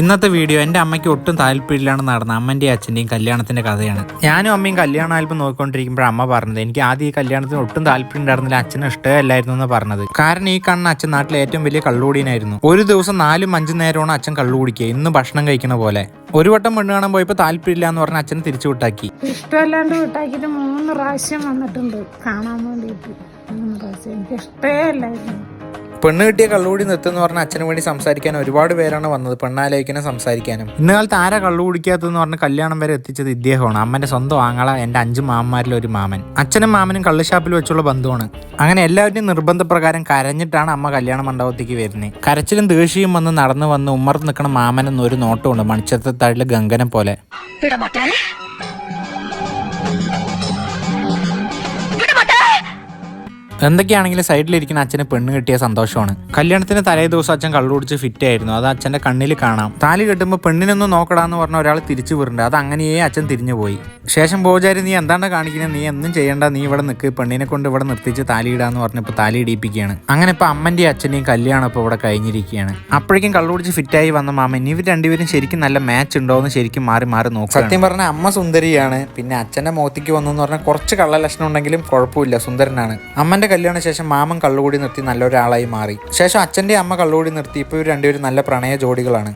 ഇന്നത്തെ വീഡിയോ എന്റെ അമ്മയ്ക്ക് ഒട്ടും താല്പര്യമില്ലാണ് നടന്ന അമ്മന്റെയും അച്ഛന്റെയും കല്യാണത്തിന്റെ കഥയാണ്. ഞാനും അമ്മയും കല്യാണ ആൽബം നോക്കിക്കൊണ്ടിരിക്കുമ്പോൾ അമ്മ പറഞ്ഞത്. എനിക്ക് ആദ്യം ഈ കല്യാണത്തിന് ഒട്ടും താല്പര്യം ഉണ്ടായിരുന്നില്ല. അച്ഛന് ഇഷ്ടമല്ലായിരുന്നു എന്ന് പറഞ്ഞത്. കാരണം ഈ കാണുന്ന അച്ഛൻ നാട്ടിലെ ഏറ്റവും വലിയ കള്ളുകൂടിയനായിരുന്നു. ഒരു ദിവസം നാലും അഞ്ചും നേരമാണ് അച്ഛൻ കള്ളു കുടിക്കുക ഇന്ന് ഭക്ഷണം കഴിക്കുന്ന പോലെ. ഒരു വട്ടം പെണ്ണ് കാണാൻ പോയപ്പോൾ താല്പര്യമില്ല എന്ന് പറഞ്ഞ അച്ഛനെ തിരിച്ചു വിട്ടാക്കി. ഇഷ്ടമല്ലാണ്ട് വിട്ടാക്കിയിട്ട് മൂന്ന് പ്രാവശ്യം വന്നിട്ടുണ്ട്. കാണാൻ വേണ്ടിയിട്ട് മൂന്ന് പ്രാവശ്യം. എനിക്ക് ഇഷ്ടമേ അല്ലായിരുന്നു പെണ്ണ് കിട്ടിയ കള്ളുകൂടി നിർത്തുന്നു പറഞ്ഞ അച്ഛന് വേണ്ടി സംസാരിക്കാൻ ഒരുപാട് പേരാണ് വന്നത് പെണ്ണാലോചിക്കാനും സംസാരിക്കാനും. ഇന്ന കാലത്ത് ആരാ കള്ളു കുടിക്കാത്തതെന്ന് പറഞ്ഞ് കല്യാണം വരെ എത്തിച്ചത് ഇദ്ദേഹമാണ്. അമ്മന്റെ സ്വന്തം ആങ്ങള എന്റെ അഞ്ചു മാമന്മാരിൽ ഒരു മാമൻ. അച്ഛനും മാമനും കള്ളുഷാപ്പിൽ വെച്ചുള്ള ബന്ധുവാണ്. അങ്ങനെ എല്ലാവരുടെയും നിർബന്ധപ്രകാരം കരഞ്ഞിട്ടാണ് അമ്മ കല്യാണ മണ്ഡപത്തേക്ക് വരുന്നത് കരച്ചിലും ദേഷ്യയും വന്ന് നടന്നു വന്ന് ഉമ്മർത്ത് നിൽക്കുന്ന മാമനെന്ന് ഒരു നോട്ടമുണ്ട് മണിച്ചത്തത്താഴിലെ ഗംഗനെ പോലെ. എന്തൊക്കെയാണെങ്കിലും സൈഡിലിരിക്കുന്ന അച്ഛന് പെണ്ണ് കിട്ടിയ സന്തോഷമാണ്. കല്യാണത്തിന് തലേ ദിവസം അച്ഛൻ കള്ളുടിച്ച് ഫിറ്റ് ആയിരുന്നു അത് അച്ഛന്റെ കണ്ണിൽ കാണാം. താലി കെട്ടുമ്പോൾ പെണ്ണിനൊന്നും നോക്കടാന്ന് പറഞ്ഞ ഒരാൾ തിരിച്ചു വിടുന്നുണ്ട് അത് അങ്ങനെയേ അച്ഛൻ തിരിഞ്ഞുപോയി ശേഷം പൂജാരി നീ എന്താണ് കാണിക്കുന്നത് നീ ഒന്നും ചെയ്യേണ്ട. നീ ഇവിടെ നിൽക്ക് പെണ്ണിനെ കൊണ്ട് ഇവിടെ നിർത്തിച്ച് താലി ഇടാന്ന് പറഞ്ഞപ്പോൾ താലി ഇടിപ്പിക്കുകയാണ് അങ്ങനെ ഇപ്പൊ അമ്മന്റെയും അച്ഛന്റെയും കല്യാണം ഇപ്പോൾ ഇവിടെ കഴിഞ്ഞിരിക്കുകയാണ്. അപ്പോഴേക്കും കള്ളുടിച്ച് ഫിറ്റായി വന്ന മാമൻ ഇവർ രണ്ടുപേരും ശരിക്കും നല്ല മാച്ച് ഉണ്ടോ എന്ന് ശരിക്കും മാറി മാറി നോക്കും സത്യം പറഞ്ഞാൽ അമ്മ സുന്ദരിയാണ്. പിന്നെ അച്ഛന്റെ മോത്തിക്ക് വന്നു എന്ന് പറഞ്ഞാൽ കുറച്ച് കള്ള ലക്ഷണം ഉണ്ടെങ്കിലും കുഴപ്പമില്ല. സുന്ദരനാണ്. അമ്മന്റെ കല്യാണ ശേഷം മാമൻ കള്ളുകൂടി നിർത്തി നല്ലൊരാളായി മാറി. ശേഷം അച്ഛന്റെ അമ്മ കള്ളുകൂടി നിർത്തി. ഇപ്പോൾ ഇവർ രണ്ടുപേരും നല്ല പ്രണയ ജോഡികളാണ്.